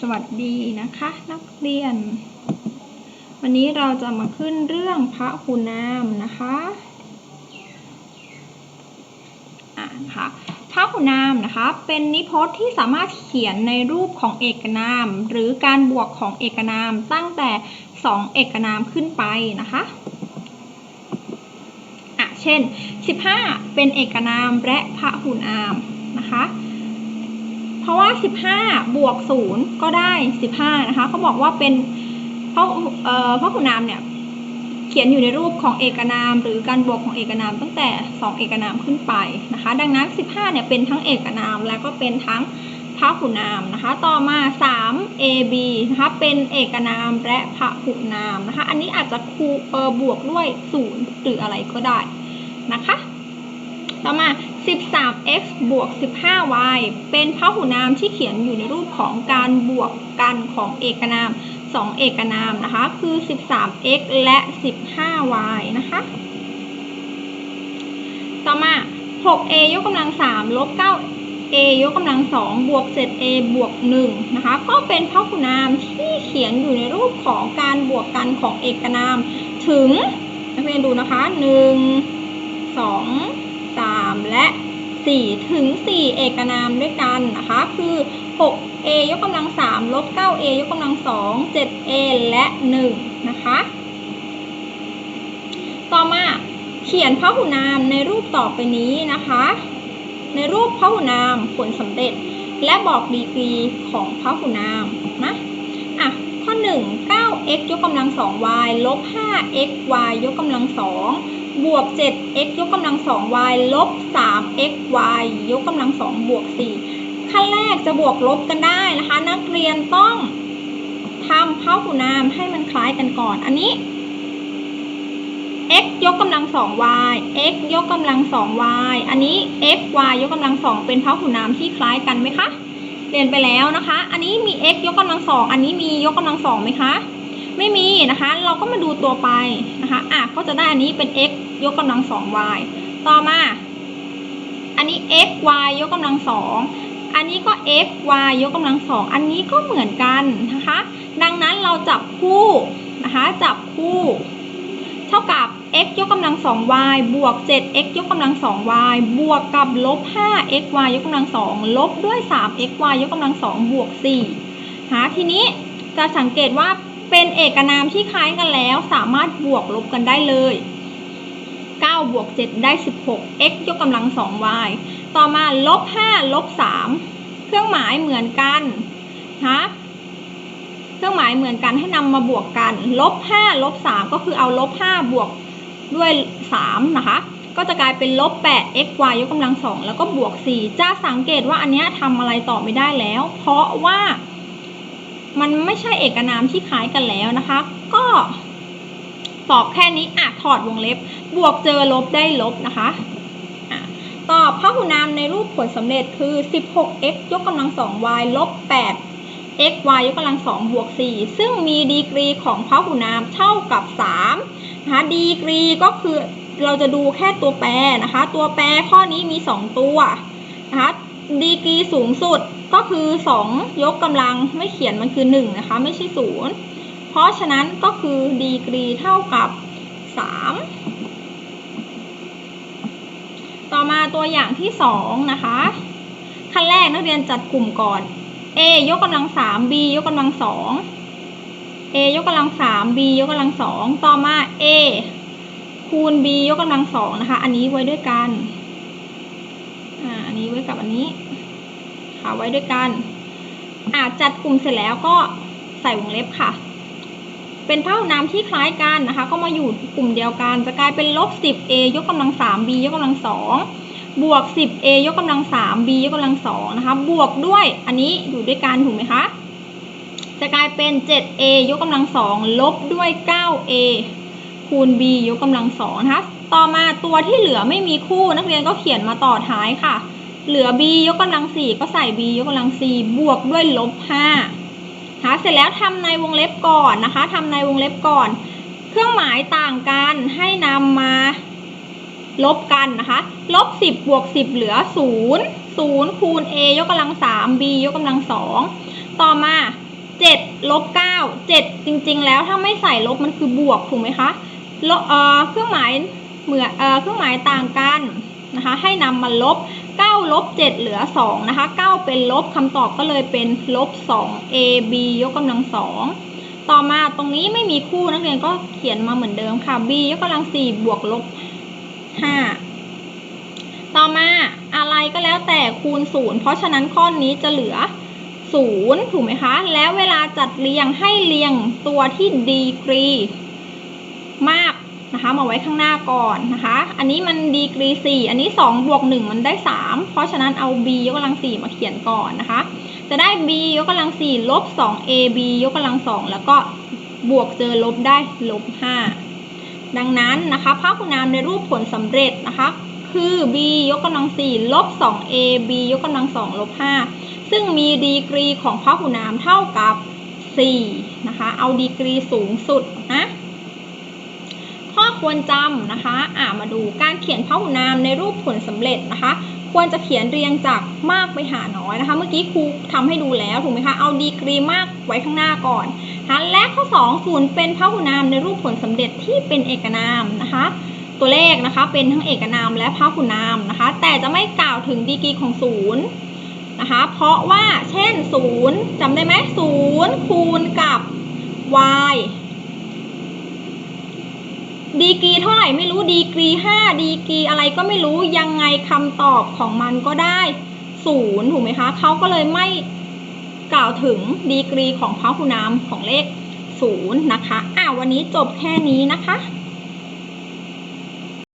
สวัสดีนะคะ นักเรียน วันนี้เราจะมาขึ้นเรื่องพระหูนามนะคะอ่าค่ะพระหูนามนะคะเป็นนิพจน์ที่สามารถเขียนในรูปของเอกนาม หรือการบวกของเอกนามตั้งแต่สองเอกนามขึ้นไปนะคะอะเช่น 15 เป็นเอกนามและพระหูนามนะคะ เพราะว่า 15 บวก 0 ก็ได้ 15 นะคะเขาบอกว่าเป็นเพราะเอ่อพระขุนนามเนี่ยเขียนอยู่ในรูปของเอกนาม หรือการบวกของเอกนามตั้งแต่ 2 เอกนามขึ้นไปนะคะ ดังนั้น 15 เนี่ยเป็นทั้งเอกนามและก็เป็นทั้งพระขุนนามนะคะ ต่อมา 3 AB นะคะเป็นเอกนามและพระขุนามนะคะ อันนี้อาจจะคูเออบวกด้วย 0 หรืออะไรก็ได้นะคะ ต่อมา 13x บวก 15y เป็นพหุนามที่เขียนอยู่ในรูปของการบวกกันของเอกนาม 2 เอกนามนะคะ คือ 13x และ 15y นะคะ ต่อมา 6a ยกกำลัง 3 ลบ 9a ยกกำลัง 2 บวก 7a บวก 1 นะคะ ก็เป็นพหุนามที่เขียนอยู่ในรูปของการบวกกันของเอกนาม ถึงนักเรียนดูนะคะ 1 2 3 และ 4 ถึง 4 เอกนามด้วยกันนะคะ คือ 6a ยกกำลัง3ลบ 9a ยกกำลัง2 7a และ 1 นะคะ ต่อมาเขียนพหุนามในรูปต่อไปนี้นะคะ ในรูปพหุนามผลสำเร็จ และบอกดีกรีของพหุนามนะอะข้อ 1 9x ยกกำลัง 2y ลบ 5xy ยกกำลัง 2 บวก 7x ยกกำลัง 2y ลบ 3xy ยกกำลัง 2 บวก 4 ขั้นแรกจะบวกลบกันได้นะคะ นักเรียนต้องทำพหุนามให้มันคล้ายกันก่อน อันนี้ x ยกกำลัง 2y x ยกกำลัง 2y อันนี้ x y ยกกำลัง 2 เป็นพหุนามที่คล้ายกันไหมคะ เรียนไปแล้วนะคะ อันนี้มี x ยกกำลัง 2 อันนี้มียกกำลัง 2ไหมคะ ไม่มีนะคะ เราก็มาดูตัวไปนะคะ อะ ก็จะได้อันนี้เป็น x ยกกำลัง 2y ต่อมา อันนี้ x y ยกกำลัง2อันนี้ก็ x y ยกกำลัง2อันนี้ก็เหมือนกันนะคะ ดังนั้นเราจับคู่นะคะจับคู่ เท่ากับ x ยกกำลัง 2y บวก 7x ยกกำลัง 2y บวกกับลบ 5xy ยกกำลัง2ลบด้วย 3xy ยกกำลัง2บวก4หาทีนี้จะสังเกตว่าเป็นเอกนามที่คล้ายกันแล้ว สามารถบวกลบกันได้เลย 9บวก7ได้ 16 x ยกกำลัง 2y ต่อมาลบ5ลบ3เครื่องหมายเหมือนกันนะเครื่องหมายเหมือนกันให้นำมาบวกกันลบ5ลบ3ก็คือเอาลบ5บวกด้วย3นะคะ ก็จะกลายเป็นลบ8 x y ยกกำลัง 2 แล้วก็บวก 4 จะสังเกตว่าอันนี้ทำอะไรต่อไม่ได้แล้ว เพราะว่ามันไม่ใช่เอกนามที่คล้ายกันแล้วนะคะ ก็ ตอบแค่นี้อะถอดวงเล็บ บวกเจอลบได้ลบนะคะตอบพหุนามในรูปผลสำเร็จคือ 16x ยกกำลัง 2y ลบ 8 x y ยกกำลัง 2 บวก 4 ซึ่งมีดีกรีของพหุนามเท่ากับ3นะคะดีกรีก็คือเราจะดูแค่ตัวแปรนะคะ ตัวแปรข้อนี้มี 2 ตัวนะคะดีกรีสูงสุดก็คือ 2 ยกกำลังไม่เขียนมันคือ 1 นะคะ ไม่ใช่ 0 เพราะฉะนั้นก็คือดีกรีเท่ากับ 3 ต่อมาตัวอย่างที่ 2 นะคะ ขั้นแรกนักเรียนจัดกลุ่มก่อน a ยกกำลัง 3 b ยกกำลัง 2 a ยกกำลัง 3 b ยกกำลัง 2 ต่อมา a คูณ b ยกกำลัง 2 นะคะ อันนี้ไว้ด้วยกัน อ่า อันนี้ไว้กับอันนี้ ค่ะ ไว้ด้วยกันอ่าจัดกลุ่มเสร็จแล้วก็ใส่วงเล็บค่ะ เป็นพหุนามที่คล้ายกันนะคะ ก็มาอยู่กลุ่มเดียวกัน จะกลายเป็นลบ 10a ยกกำลัง 3b ยกกำลัง 2 บวก 10a ยกกำลัง 3b ยกกำลัง 2 นะคะ บวกด้วยอันนี้อยู่ด้วยกันถูกไหมคะ จะกลายเป็น 7a ยกกำลัง 2 ลบด้วย 9a คูณ b ยกกำลัง 2 นะคะ ต่อมาตัวที่เหลือไม่มีคู่นักเรียนก็เขียนมาต่อท้ายค่ะ เหลือ b ยกกำลัง 4 ก็ใส่ b ยกกำลัง 4 บวกด้วยลบ 5 หาเสร็จแล้วทำในวงเล็บก่อนนะคะทำในวงเล็บก่อน เครื่องหมายต่างกันให้นำมาลบกันนะคะลบ10บวก10 เหลือ 0 0 คูณ a ยกกำลัง 3 b ยกกำลัง 2 ต่อมาเจ็ดลบเก้าเจ็ดจริงๆ แล้วถ้าไม่ใส่ลบมันคือบวกถูกไหมคะลบเเครื่องหมายเหมือนเอเครื่องหมายต่างกันนะคะ ให้นำมาลบ 9ลบ7เหลือ 2 นะคะ 9 เป็นลบคำตอบก็เลยเป็นลบ 2 ab ยกกำลังสองต่อมาตรงนี้ไม่มีคู่นักเรียนก็เขียนมาเหมือนเดิมค่ะ b ยกกำลัง 4 บวกลบ 5 ต่อมาอะไรก็แล้วแต่คูณ 0 เพราะฉะนั้นข้อนี้จะเหลือ 0 ถูกไหมคะ แล้วเวลาจัดเรียงให้เรียงตัวที่ดีกรีมาก นะคะมาไว้ข้างหน้าก่อนนะคะ อันนี้มันดีกรี 4 อันนี้2บวก1มันได้ 3 เพราะฉะนั้นเอา b ยกกำลัง 4 มาเขียนก่อนนะคะ จะได้ b ยกกำลัง 4 ลบ 2ab ยกกำลัง 2 แล้วก็บวกเจอลบได้ลบ 5 ดังนั้นนะคะภาพคุณนามในรูปผลสำเร็จนะคะ คือ b ยกกำลัง 4 ลบ 2ab ยกกำลัง 2 ลบ 5 ซึ่งมีดีกรีของพหุนามเท่ากับ 4 นะคะ เอาดีกรีสูงสุดนะ ควรจำนะคะอ่ามาดูการเขียนพหุนามในรูปผลสำเร็จนะคะ ควรจะเขียนเรียงจากมากไปหาน้อยนะคะ เมื่อกี้ครูทำให้ดูแล้วถูกไหมคะ เอาดีกรีมากไว้ข้างหน้าก่อนนะะและข้อ2ศูนย์เป็นพหุนามในรูปผลสำเร็จที่เป็นเอกนามนะคะ ตัวเลขนะคะเป็นทั้งเอกนามและพหุนามนะคะ แต่จะไม่กล่าวถึงดีกรีของศูนย์นะคะ เพราะว่าเช่นศูนย์จำได้ไหมศูนย์คูณกับ y ดีกรีเท่าไหร่ไม่รู้ดีกรีห้าดีกรีอะไรก็ไม่รู้ยังไงคำตอบของมันก็ได้ศูนย์ถูกไหมคะเขาก็เลยไม่กล่าวถึงดีกรีของพหุนามของเลขศูนย์นะคะ อ่าวันนี้จบแค่นี้นะคะ